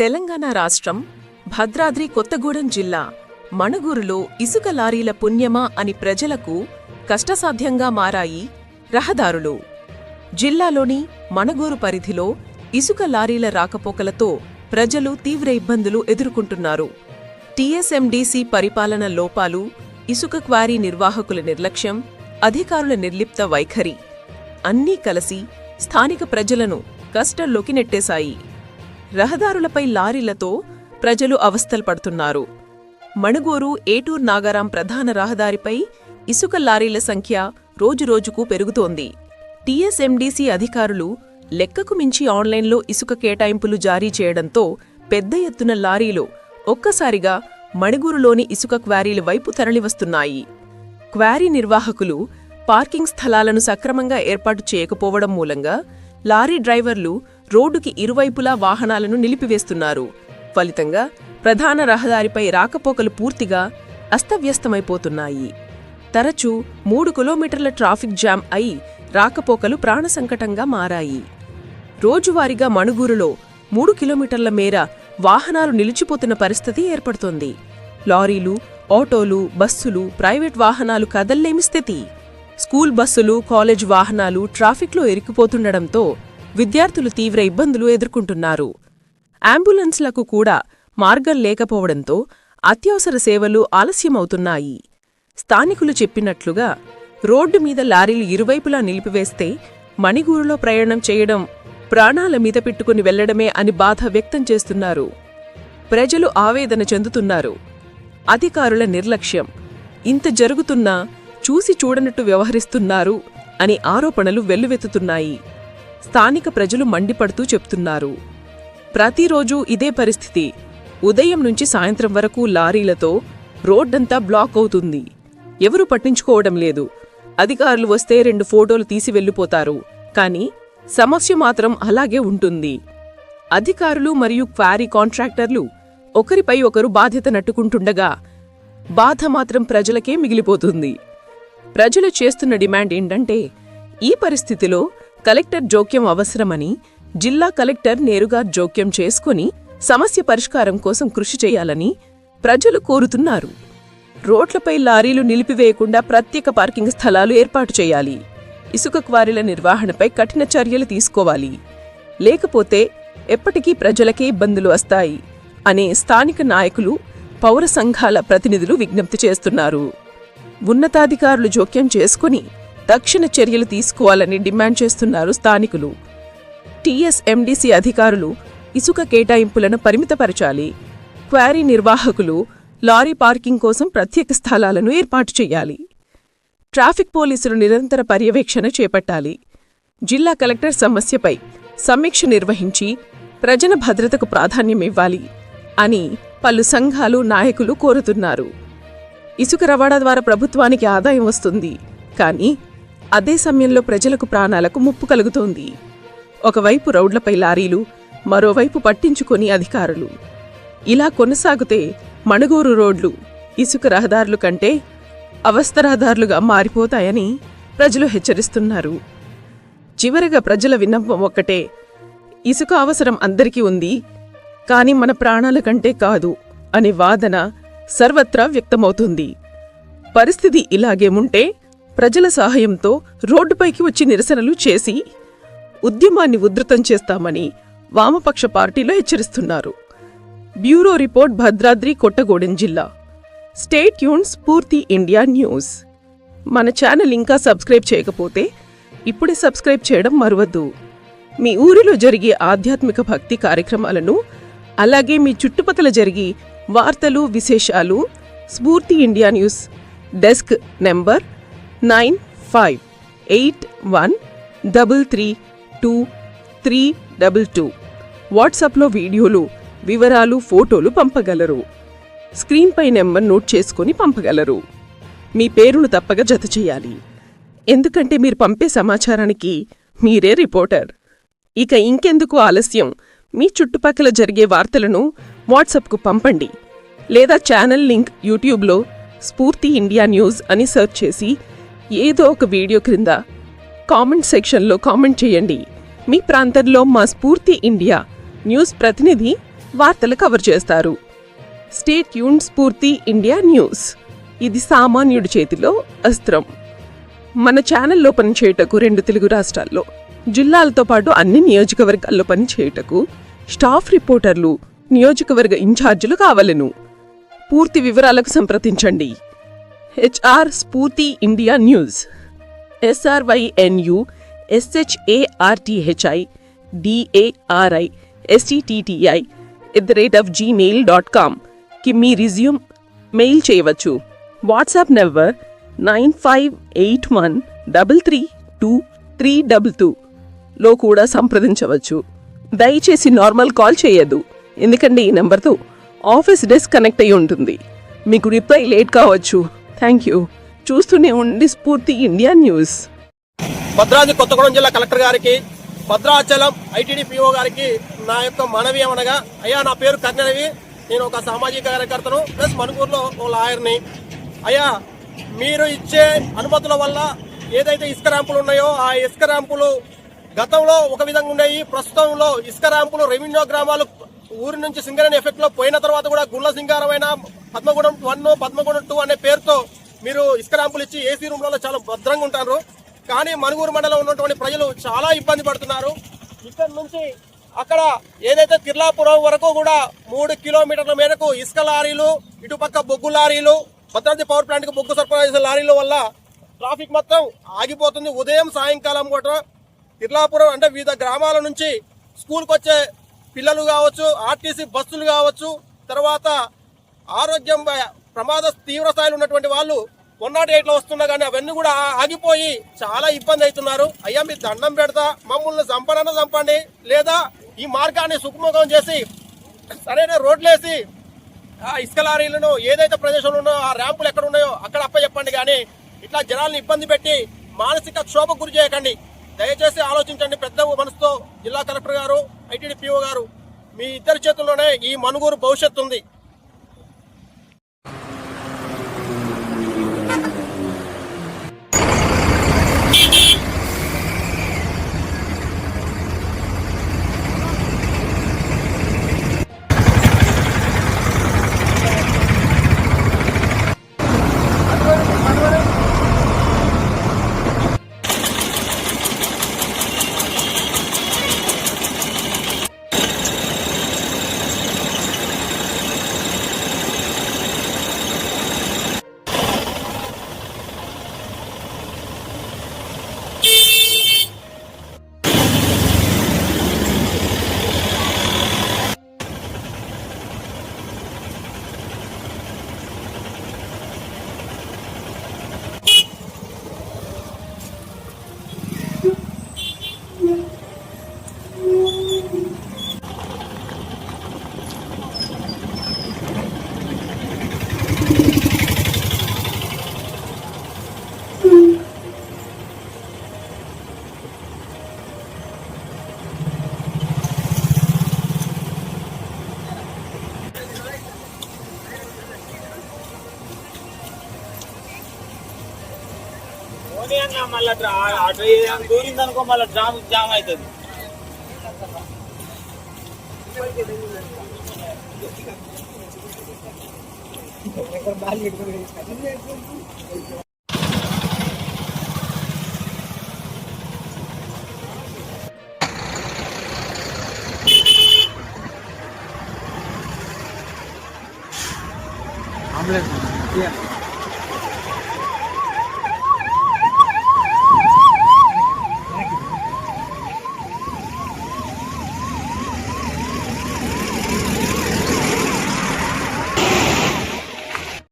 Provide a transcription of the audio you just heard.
తెలంగాణ రాష్ట్రం భద్రాద్రి కొత్తగూడెం జిల్లా మణుగూరులో ఇసుక లారీల పుణ్యమా అని ప్రజలకు కష్టసాధ్యంగా మారాయి రహదారులు. జిల్లాలోని మణగూరు పరిధిలో ఇసుక లారీల రాకపోకలతో ప్రజలు తీవ్ర ఇబ్బందులు ఎదుర్కొంటున్నారు. టీఎస్ఎండీసీ పరిపాలన లోపాలు ఇసుక క్వారీ నిర్వాహకుల నిర్లక్ష్యం అధికారుల నిర్లిప్త వైఖరి అన్నీ కలిసి స్థానిక ప్రజలను కష్టంలోకి నెట్టేశాయి. రహదారులపై లారీలతో ప్రజలు అవస్థలు పడుతున్నారు. మణుగూరు ఏటూర్ నాగారాం ప్రధాన రహదారిపై ఇసుక లారీల సంఖ్య రోజురోజుకు పెరుగుతోంది. టీఎస్ఎండీసీ అధికారులు లెక్కకు మించి ఆన్లైన్లో ఇసుక కేటాయింపులు జారీ చేయడంతో పెద్ద ఎత్తున లారీలు ఒక్కసారిగా మణుగూరులోని ఇసుక క్వారీల వైపు తరలివస్తున్నాయి. క్వారీ నిర్వాహకులు పార్కింగ్ స్థలాలను సక్రమంగా ఏర్పాటు చేయకపోవడం మూలంగా లారీ డ్రైవర్లు రోడ్డుకి ఇరువైపులా వాహనాలను నిలిపివేస్తున్నారు. ఫలితంగా ప్రధాన రహదారిపై రాకపోకలు పూర్తిగా అస్తవ్యస్తమైపోతున్నాయి. తరచూ మూడు కిలోమీటర్ల ట్రాఫిక్ జామ్ అయి రాకపోకలు ప్రాణసంకటంగా మారాయి. రోజువారీగా మణుగూరులో మూడు కిలోమీటర్ల మేర వాహనాలు నిలిచిపోతున్న పరిస్థితి ఏర్పడుతోంది. లారీలు ఆటోలు బస్సులు ప్రైవేట్ వాహనాలు కదల్లేమి స్థితి. స్కూల్ బస్సులు కాలేజ్ వాహనాలు ట్రాఫిక్లో ఇరికిపోతుండడంతో విద్యార్థులు తీవ్ర ఇబ్బందులు ఎదుర్కొంటున్నారు. అంబులెన్స్లకు కూడా మార్గం లేకపోవడంతో అత్యవసర సేవలు ఆలస్యమవుతున్నాయి. స్థానికులు చెప్పినట్లుగా రోడ్డు మీద లారీలు ఇరువైపులా నిలిపివేస్తే మణిగూరులో ప్రయాణం చేయడం ప్రాణాల మీద పెట్టుకుని వెళ్ళడమే అని బాధ వ్యక్తం చేస్తున్నారు. ప్రజలు ఆవేదన చెందుతున్నారు. అధికారుల నిర్లక్ష్యం ఇంత జరుగుతున్నా చూసి చూడనట్టు వ్యవహరిస్తున్నారు అని ఆరోపణలు వెల్లువెత్తుతున్నాయి. స్థానిక ప్రజలు మండిపడుతూ చెప్తున్నారు. ప్రతిరోజూ ఇదే పరిస్థితి. ఉదయం నుంచి సాయంత్రం వరకు లారీలతో రోడ్డంతా బ్లాక్ అవుతుంది. ఎవరు పట్టించుకోవడం లేదు. అధికారులు వస్తే రెండు ఫోటోలు తీసి వెళ్ళిపోతారు. కానీ సమస్య మాత్రం అలాగే ఉంటుంది. అధికారులు మరియు క్వారీ కాంట్రాక్టర్లు ఒకరిపై ఒకరు బాధ్యత నట్టుకుంటుండగా బాధ మాత్రం ప్రజలకే మిగిలిపోతుంది. ప్రజలు చేస్తున్న డిమాండ్ ఏంటంటే ఈ పరిస్థితిలో కలెక్టర్ జోక్యం అవసరమని జిల్లా కలెక్టర్ నేరుగా జోక్యం చేసుకుని సమస్య పరిష్కారం కోసం కృషి చేయాలని ప్రజలు కోరుతున్నారు. రోడ్లపై లారీలు నిలిపివేయకుండా ప్రత్యేక పార్కింగ్ స్థలాలు ఏర్పాటు చేయాలి. ఇసుక క్వారీల నిర్వహణపై కఠిన చర్యలు తీసుకోవాలి. లేకపోతే ఎప్పటికీ ప్రజలకే ఇబ్బందులు వస్తాయి అనే స్థానిక నాయకులు పౌర సంఘాల ప్రతినిధులు విజ్ఞప్తి చేస్తున్నారు. ఉన్నతాధికారులు జోక్యం చేసుకుని తక్షణ చర్యలు తీసుకోవాలని డిమాండ్ చేస్తున్నారు స్థానికులు. టీఎస్ఎండిసి అధికారులు ఇసుక కేటాయింపులను పరిమితపరచాలి. క్వారీ నిర్వాహకులు లారీ పార్కింగ్ కోసం ప్రత్యేక స్థలాలను ఏర్పాటు చేయాలి. ట్రాఫిక్ పోలీసులు నిరంతర పర్యవేక్షణ చేపట్టాలి. జిల్లా కలెక్టర్ సమస్యపై సమీక్ష నిర్వహించి ప్రజల భద్రతకు ప్రాధాన్యమివ్వాలి అని పలు సంఘాలు నాయకులు కోరుతున్నారు. ఇసుక రవాణా ద్వారా ప్రభుత్వానికి ఆదాయం వస్తుంది. కానీ అదే సమయంలో ప్రజలకు ప్రాణాలకు ముప్పు కలుగుతోంది. ఒకవైపు రౌడ్లపై లారీలు మరోవైపు పట్టించుకొని అధికారులు. ఇలా కొనసాగితే మణుగూరు రోడ్లు ఇసుక రహదారులు కంటే అవస్థ రహదారులుగా మారిపోతాయని ప్రజలు హెచ్చరిస్తున్నారు. చివరగా ప్రజల విన్నపం ఒక్కటే. ఇసుక అవసరం అందరికీ ఉంది కాని మన ప్రాణాల కంటే కాదు అనే వాదన సర్వత్రా వ్యక్తమవుతుంది. పరిస్థితి ఇలాగే ఉంటే ప్రజల సహాయంతో రోడ్డుపైకి వచ్చి నిరసనలు చేసి ఉద్యమాన్ని ఉధృతం చేస్తామని వామపక్ష పార్టీలో హెచ్చరిస్తున్నారు. బ్యూరో రిపోర్ట్ భద్రాద్రి కొట్టగూడెం జిల్లా. స్టేట్ యూన్ స్ఫూర్తి ఇండియా న్యూస్. మన ఛానల్ ఇంకా సబ్స్క్రైబ్ చేయకపోతే ఇప్పుడే సబ్స్క్రైబ్ చేయడం మరవద్దు. మీ ఊరిలో జరిగే ఆధ్యాత్మిక భక్తి కార్యక్రమాలను అలాగే మీ చుట్టుపక్కల జరిగే వార్తలు విశేషాలు Spoorthi India news desk number nine five eight one double three two three double two. వాట్సాప్లో వీడియోలు వివరాలు ఫోటోలు పంపగలరు. స్క్రీన్పై నెంబర్ నోట్ చేసుకొని పంపగలరు. మీ పేరును తప్పక జత చేయాలి. ఎందుకంటే మీరు పంపే సమాచారానికి మీరే రిపోర్టర్. ఇక ఇంకెందుకు ఆలస్యం? మీ చుట్టుపక్కల జరిగే వార్తలను వాట్సాప్కు పంపండి. లేదా ఛానల్ లింక్ యూట్యూబ్లో స్ఫూర్తి ఇండియా న్యూస్ అని సెర్చ్ చేసి ఏదో ఒక వీడియో క్రింద కామెంట్ సెక్షన్లో కామెంట్ చేయండి. మీ ప్రాంతంలో మా స్ఫూర్తి ఇండియా న్యూస్ ప్రతినిధి వార్తలు కవర్ చేస్తారు. స్టేట్ యూన్ స్ఫూర్తి ఇండియా న్యూస్. ఇది సామాన్యుడి చేతిలో అస్త్రం. మన ఛానల్లో పనిచేయటకు రెండు తెలుగు రాష్ట్రాల్లో జిల్లాలతో పాటు అన్ని నియోజకవర్గాల్లో పనిచేయటకు స్టాఫ్ రిపోర్టర్లు నియోజకవర్గ ఇన్ఛార్జీలు కావలెను. పూర్తి వివరాలకు సంప్రదించండి. HR Spoorthi India news SRYNU SHARTHI DARI STTI at the rate of Gmail dot కామ్కి మీ రిజ్యూమ్ మెయిల్ చేయవచ్చు WhatsApp number nine five eight one double three two three double టూలో కూడా సంప్రదించవచ్చు దయచేసి నార్మల్ కాల్ చేయొద్దు ఎందుకంటే ఈ నెంబర్తో ఆఫీస్ డెస్క్ కనెక్ట్ అయి ఉంటుంది మీకు రిప్లై లేట్ కావచ్చు థ్యాంక్ యూ చూస్తూనే ఉండి స్ఫూర్తి ఇండియా న్యూస్. భద్రాద్రి కొత్తగూడెం జిల్లా కలెక్టర్ గారికి భద్రాచలం ఐటీడీ పిఓ గారికి నా యొక్క మనవి ఏమనగా అయ్యా నా పేరు కర్ణరవి నేను ఒక సామాజిక కార్యకర్తను. ప్లస్ మణుగూరులో ఓ లాయర్ని. అయ్యా మీరు ఇచ్చే అనుమతుల వల్ల ఏదైతే ఇసుక ర్యాంపులు ఉన్నాయో ఆ ఇసుక ర్యాంపులు గతంలో ఒక విధంగా ఉన్నాయి. ప్రస్తుతంలో ఇసుక ర్యాంపులు రెవెన్యూ గ్రామాలు ఊరి నుంచి సింగరేణి ఎఫెక్ట్లో పోయిన తర్వాత కూడా గుళ్ళ సింగారమైన పద్మగూడెం వన్ పద్మగూడెం టూ అనే పేరుతో మీరు ఇసుక ర్యాంపులు ఇచ్చి ఏసీ రూమ్లలో చాలా భద్రంగా ఉంటారు. కానీ మనుగూరు మండలం ఉన్నటువంటి ప్రజలు చాలా ఇబ్బంది పడుతున్నారు. ఇక్కడ నుంచి అక్కడ ఏదైతే తిర్లాపురం వరకు కూడా మూడు కిలోమీటర్ల మేరకు ఇసుక లారీలు ఇటుపక్క బొగ్గు లారీలు భద్రాద్రి పవర్ ప్లాంట్కి బొగ్గు సరఫరా చేసే లారీల వల్ల ట్రాఫిక్ మొత్తం ఆగిపోతుంది. ఉదయం సాయంకాలం కూడా తిర్లాపురం అంటే వివిధ గ్రామాల నుంచి స్కూల్కి వచ్చే పిల్లలు కావచ్చు ఆర్టీసీ బస్సులు కావచ్చు తర్వాత ఆరోగ్యం ప్రమాద తీవ్ర స్థాయిలో ఉన్నటువంటి వాళ్ళు వన్ నాట్ వస్తున్నా కానీ అవన్నీ కూడా ఆగిపోయి చాలా ఇబ్బంది అవుతున్నారు. అయ్యా మీరు దండం పెడతా మమ్మల్ని చంపనన్నా చంపండి. లేదా ఈ మార్గాన్ని సుఖముఖం చేసి సరైన రోడ్లేసి ఆ ఇసుక లారీలను ఏదైతే ప్రదేశంలో ఉన్నాయో ఆ ర్యాంపులు ఎక్కడ ఉన్నాయో అక్కడ అప్ప చెప్పండి కానీ ఇట్లా జనాల్ని ఇబ్బంది పెట్టి మానసిక క్షోభ గురి చేయకండి. దయచేసి ఆలోచించండి పెద్ద మనసుతో జిల్లా కలెక్టర్ గారు ఐటీడీపీఓ గారు. మీ ఇద్దరి చేతుల్లోనే ఈ మనుగూరు భవిష్యత్తు ఉంది. మళ్ళీ అటు దూరింది అనుకో మళ్ళీ జామ్ జామ్ అవుతుంది. ఆమ్లెట్